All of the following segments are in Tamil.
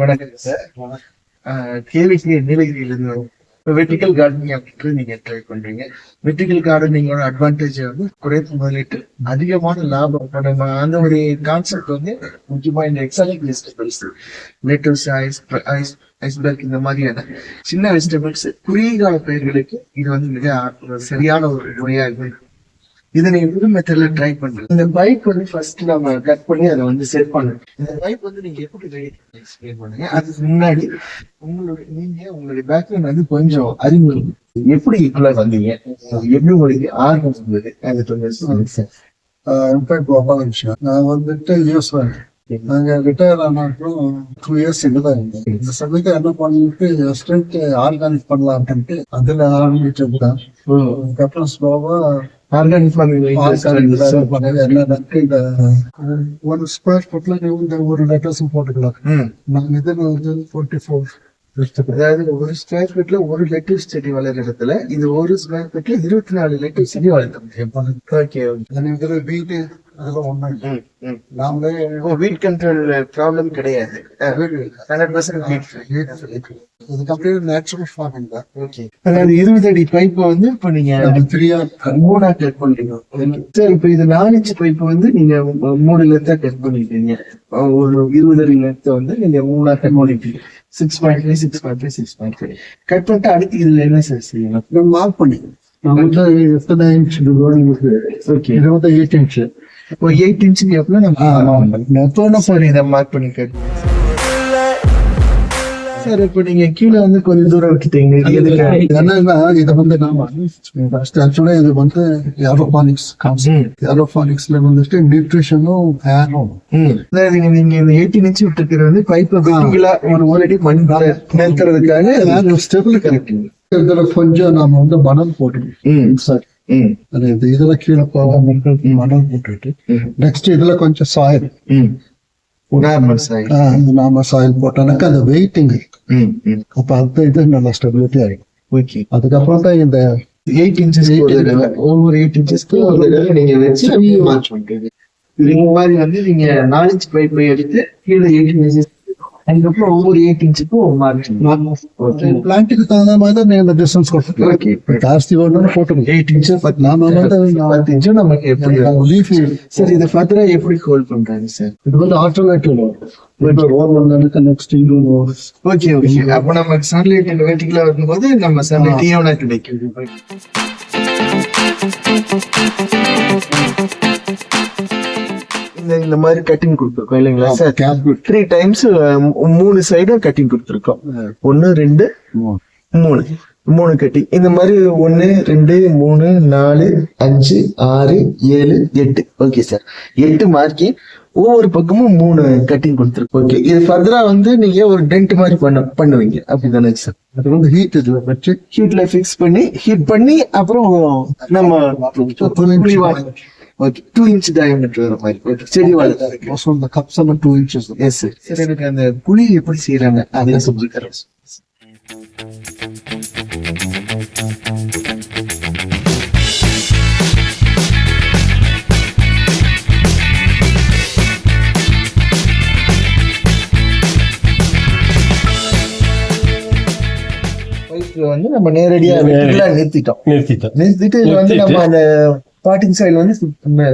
வணக்கம் சார் கேவிசி நீலகிரியிலிருந்து இப்போ வெர்டிக்கல் கார்டனிங் அப்படின்றது நீங்க ட்ரை பண்றீங்க. வெர்டிக்கல் கார்டனிங்கோட அட்வான்டேஜ் வந்து குறைந்த முதலீட்டு அதிகமான லாபம் அந்த ஒரு கான்செப்ட் வந்து முக்கியமா இந்த exotic vegetables lettuce ice ice iceberg இந்த மாதிரியான சின்ன வெஜிடபிள்ஸ் குறுகிய கால பயிர்களுக்கு இது வந்து மிக சரியான ஒரு முறையா இருக்கு இதை நீங்க புது மெத்தட்ல ட்ரை பண்ணுங்க இந்த பைக் வந்து ஃபர்ஸ்ட் நம்ம கட் பண்ணி அதை வந்து செட் பண்ணணும் இந்த பைக் வந்து நீங்க எப்படி ரெடி எக்ஸ்பிளைன் பண்ணுங்க? அதுக்கு முன்னாடி உங்களுடைய நீங்க உங்களுடைய பேக்ரவுண்ட் வந்து கொஞ்சம் அறிமுகம். எப்படி இதுக்குள்ள வந்தீங்க? எப்படி உங்களுக்கு ஆர்வம் வந்தது? அது கொஞ்சம் பேர் கோபால விஷயம் நான் வந்துட்டு யூஎஸ் நாங்க ரிட்டையர் ஆன அப்புறம் டூ இயர்ஸ் இங்க தான் இருந்தேன் இந்த சமயத்தை என்ன பண்ணிட்டு ஸ்ட்ரென்த் ஆர்கானிக் பண்ணலாம் அப்படின்ட்டு அதுல ஆரம்பிச்சிருக்கேன் அதுக்கப்புறம் ஸ்லோவா ஆர்கானிக் இந்த ஒரு ஸ்கொயர் ஃபுட்ல இந்த ஒரு லெட்டர்ஸும் போட்டுக்கலாம். ம். நாங்க இதுல வந்து டுவெண்ட்டி ஃபோர் அதாவது ஒரு ஸ்கொயர் ஃபீட்ல ஒரு லெட்டர் செடி வளர்ற இடத்துல இது ஒரு ஸ்கொயர் ஃபீட்ல இருபத்தி நாலு லெட்டர் செடி வளர்த்தோம் ஓகே இதுல வீட்டு அதெல்லாம் ஒண்ணு ஓ வீட் கண்ட்ரோல் ப்ராப்ளம் கிடையாது. Hundred percent weed natural farming தான் ஓகே அதாவது இருபது அடி பைப் வந்து இப்ப நீங்க ஃப்ரீயா மூணா கட் சார் இப்ப இது நாலு இன்ச் பைப் வந்து நீங்க மூணு லெத்தா கட் பண்ணிருக்கீங்க ஒரு இருபது அடி லெத்த வந்து நீங்க மூணா cut six point five six point five six point five cut பண்ணிட்டு அடுத்து இதுல என்ன சார் செய்யணும்? மார்க் பண்ணி நான் வந்து எத்தனை எயிட் இன்ச் இப்போ எயிட் இன்ச் கேப்ல நம்ம நெத்தோட சார் இதை மார்க் பண்ணி சார் இப்போ நீங்க கீழே வந்து கொஞ்சம் தூரம் விட்டுட்டீங்க. என்னன்னா இதை வந்து நாம ஃபர்ஸ்ட் ஆக்சுவலா இது வந்து ஏரோபானிக்ஸ் ஏரோபானிக்ஸ்ல வந்துட்டு நியூட்ரிஷனும் ஏரும் நீங்க நீங்க இந்த எயிட்டீன் இன்ச் விட்டுருக்கிறது வந்து பைப்பை வெட்டிங்களா ஒரு ஒரு அடி மண் நிறுத்துறதுக்காக ஏர் ஸ்டெபிள் கரெக்ட் இதுல கொஞ்சம் நாம வந்து மணல் போட்டுக்கணும். ம். சார் மணல் போட்டுட்டு ம். நெக்ஸ்ட் இதுல கொஞ்சம் சாயில் ம். நார்மல் சாய் நாம சாயில் போட்டோம்னாக்கா அந்த வெயிட்டிங் அப்ப அந்த இது நல்லா ஸ்டெபிலிட்டி ஆகும் ஓகே அதுக்கப்புறம் தான் இந்த எயிட் இன்ச்சஸ் ஒவ்வொரு எயிட் இன்ச்சஸ்க்கு ஒரு தடவை நீங்க வச்சு மார்ச் பண்றீங்க இந்த மாதிரி வந்து நீங்க நாலு இன்ச் பைப்பை எடுத்து கீழே எயிட் இன்ச்சஸ் அதுக்கப்புறம் ஒவ்வொரு தகுந்த மாதிரி தான் நீங்க இந்த டிஸ்டன்ஸ் ஓகே ஜாஸ்தி வேணும்னு போட்டுக்கணும் எயிட் பட் நாம வந்து பத்து இன்ச்சும் நமக்கு எப்படி லீஃப் சார் இதை ஃபர்தரா எப்படி ஹோல்ட் பண்றாங்க சார் இது வந்து ஆல்டர்னேட்டிவ் நெக்ஸ்ட் ஓகே ஓகே அப்ப நம்ம சன்லைட் வெட்டிக்கலா வரும்போது நம்ம சன்லைட் ஈவனா கிடைக்கும். இந்த இந்த மாதிரி கட்டிங் கொடுத்துருக்கோம் இல்லைங்களா சார்? த்ரீ டைம்ஸ் மூணு சைடும் கட்டிங் கொடுத்துருக்கோம். ஒன்னு ரெண்டு மூணு. மூணு. கட்டிங் இந்த மாதிரி ஒன்னு ரெண்டு மூணு நாலு அஞ்சு ஆறு ஏழு எட்டு. ஓகே சார் எட்டு மார்க்கிங் ஒவ்வொரு பக்கமும் மூணு கட்டிங் கொடுத்துருக்கோம். ஓகே இது ஃபர்தரா வந்து நீங்க ஒரு டென்ட் மாதிரி பண்ண பண்ணுவீங்க. அப்படிதானே சார் அது வந்து ஹீட் இதுல வச்சு ஹீட்ல ஃபிக்ஸ் பண்ணி ஹீட் பண்ணி அப்புறம் நம்ம ஓகே டூ இன்ச் டயமீட்டர் வர மாதிரி. செடி வளர்த்தா இந்த கப்ஸ் எல்லாம் டூ இன்ச்சஸ் எஸ் சார் எனக்கு அந்த குழி எப்படி செய்யறாங்க அதை சொல்லி தரேன் பைப்ல வந்து நம்ம நேரடியா நிறுத்திட்டோம். நிறுத்திட்டேன் நிறுத்திட்டு வந்து நம்ம அந்த பாட்டிங் சாயில் வந்து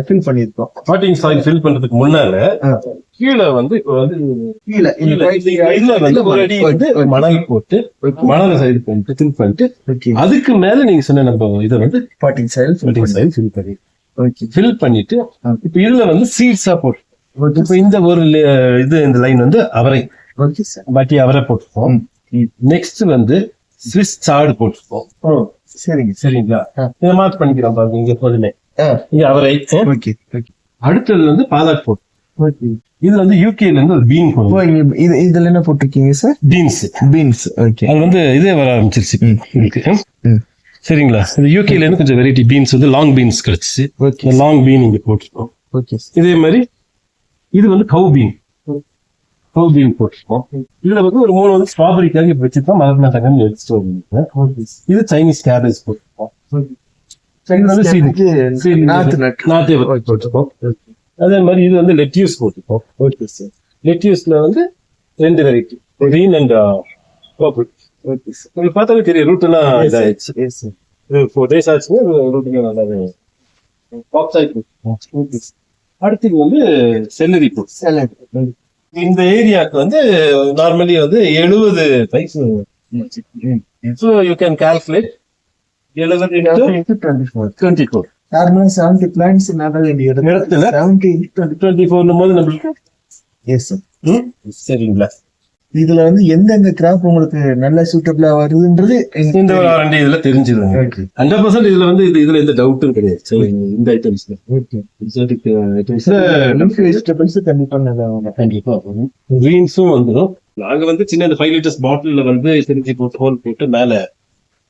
ஃபில் பண்ணிருக்கோம் பாட்டிங் சாயில் ஃபில் பண்றதுக்கு முன்னால கீழே வந்து கீழே வந்து ஒரு அடி வந்து மணல் போட்டு மணல் சைடு போட்டு ஃபில் பண்ணிட்டு அதுக்கு மேல நீங்க சொன்ன நம்ம இதை வந்து potting soil potting soil fill பண்ணி. ஓகே. ஃபில் பண்ணிட்டு இப்போ இதுல வந்து சீட்ஸா போட்டு இப்போ இந்த ஒரு இது இந்த லைன் வந்து அவரை பாக்கி அவரை போட்டுப்போம். நெக்ஸ்ட் வந்து ஸ்விஸ் சாடு போட்டுப்போம். சரிங்க சரிங்களா. இதை மார்க் பண்ணிக்கிறோம் பாருங்க இங்க ஆ. இங்க அவரை. ஓகே ஓகே அடுத்தது வந்து பாலாக் போட்டு ஓகே இது வந்து யூகேல இருந்து ஒரு பீன் இது இதுல என்ன போட்டிருக்கீங்க சார் பீன்ஸ் பீன்ஸ் ஓகே அது வந்து இதே வர ஆரம்பிச்சிருச்சு. சரிங்களா? இந்த யூகேல இருந்து கொஞ்சம் வெரைட்டி பீன்ஸ் வந்து லாங் பீன்ஸ் கிடைச்சிச்சு. லாங் பீன் இங்க போட்டுருக்கோம் ஓகே இதே மாதிரி இது வந்து கவு பீன் பீன் போட்டிருக்கோம் இதுல வந்து ஒரு மூணு வந்து ஸ்ட்ராபெரிக்காக இப்ப வச்சிருக்கோம். மலர்னா தங்கன்னு எடுத்துட்டு வருவீங்க இது சைனீஸ் கேபேஜ் போட்டிருக்கோம் அதே மாதிரி இது வந்து லெட்யூஸ் போட்டிருக்கோம் ஓகே சார் லெட்யூஸ்ல வந்து ரெண்டு வெரைட்டி and uh, purple. உங்களுக்கு பார்த்தாலே தெரியும் ரூட் எல்லாம் இதாயிடுச்சு. சார் இது ஃபோர் டேஸ் ஆச்சுன்னா ரூட்டிங் நல்லாவே பாப்ஸ் ஆயிடுச்சு அடுத்தது வந்து செல்லரி ஃபுட் சலாட் இந்த ஏரியாவுக்கு வந்து நார்மலி வந்து எழுபது பைஸ் ஸோ யூ கேன் கால்குலேட் எழுபது டுவெண்ட்டி ஃபோர் டுவெண்ட்டி ஃபோர் நார்மலா செவன்டி பிளான்ஸ் இடத்துல? செவன்டி டுவெண்ட்டி ஃபோர்னும் போது நம்மளுக்கு? எஸ் சார் ம், சரிங்களா? இதுல வந்து எந்தெந்த கிராப் உங்களுக்கு நல்ல சூட்டபிளா வருதுன்றது இந்த ஒரு ஆரண்டி இதுல தெரிஞ்சுதுங்க ஹண்ட்ரட் பர்சன்ட் இதுல வந்து இது இதுல எந்த டவுட்டும் கிடையாது. சரி, இந்த ஐட்டம்ஸ்ல ஐட்டம்ஸ்ல வெஜிடபிள்ஸ் கண்டிப்பா நல்லா கண்டிப்பா கிரீன்ஸும் வந்துடும் நாங்க வந்து சின்ன இந்த ஃபைவ் லிட்டர்ஸ் பாட்டில்ல வந்து தெரிஞ்சு போட்டு ஹோல் போட்டு மேல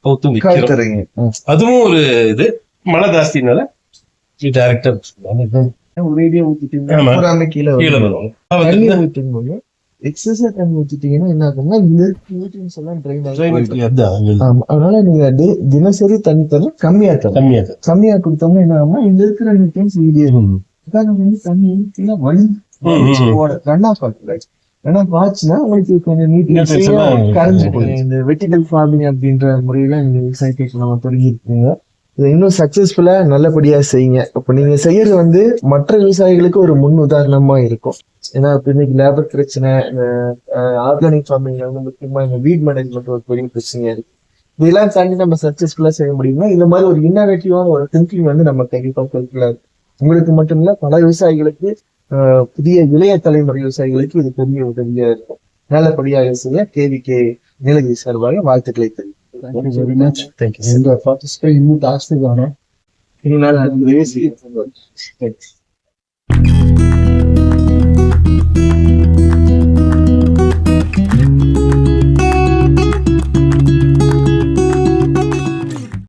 கவுத்தும் விற்கிறோம் அதுவும் ஒரு இது. மழை ஜாஸ்தினால டேரக்டா ஒரேடியா கீழே கீழே வரும். எக்ஸஸா தண்ணி ஊத்திட்டீங்கன்னா என்ன ஆகும்னா நியூட்ரியன்ஸ் எல்லாம் ஆகும் ஆமா அதனால நீங்க தினசரி தண்ணி தர கம்மியா தரும் கம்மியா. கம்மியா கொடுத்தோம்னா என்ன ஆகும்னா இந்த இருக்கிற நியூட்ரியன்ஸ் வெளியே ம். உட்கார்ந்து வந்து தண்ணி. ரன் ஆஃப் ஆகுது ரன் ஆஃப் ஆச்சுன்னா உங்களுக்கு கொஞ்சம் கரைஞ்சு. போயிடும் இந்த வெட்டிக்கல் ஃபார்மிங் அப்படின்ற முறையில இந்த விவசாயத்தை நம்ம தொடங்கியிருக்கீங்க இதை இன்னும் சக்சஸ்ஃபுல்லா நல்லபடியா செய்யுங்க. அப்ப நீங்க செய்யறது வந்து மற்ற விவசாயிகளுக்கு ஒரு முன் உதாரணமா இருக்கும். ஏன்னா இப்ப இன்னைக்கு லேபர் பிரச்சனை ஆர்கானிக் ஃபார்மிங் வந்து முக்கியமா இந்த வீட் மேனேஜ்மெண்ட் ஒரு பெரிய பிரச்சனையா இருக்கு. இதெல்லாம் தாண்டி நம்ம சக்சஸ்ஃபுல்லா செய்ய முடியும்னா இந்த மாதிரி ஒரு இன்னோவேட்டிவான ஒரு திங்கிங் வந்து நம்ம கண்டிப்பாக இருக்கு உங்களுக்கு மட்டும் இல்ல பல விவசாயிகளுக்கு ஆஹ், புதிய இளைய தலைமுறை விவசாயிகளுக்கு இது பெரிய உதவியா இருக்கும். நல்லபடியாக செய்ய கேவிகே நீலகிரி சார்பாக வாழ்த்துக்களை தெரிவிக்கும் Thank you very much. Thank you. And uh, participate in the task, Thanks.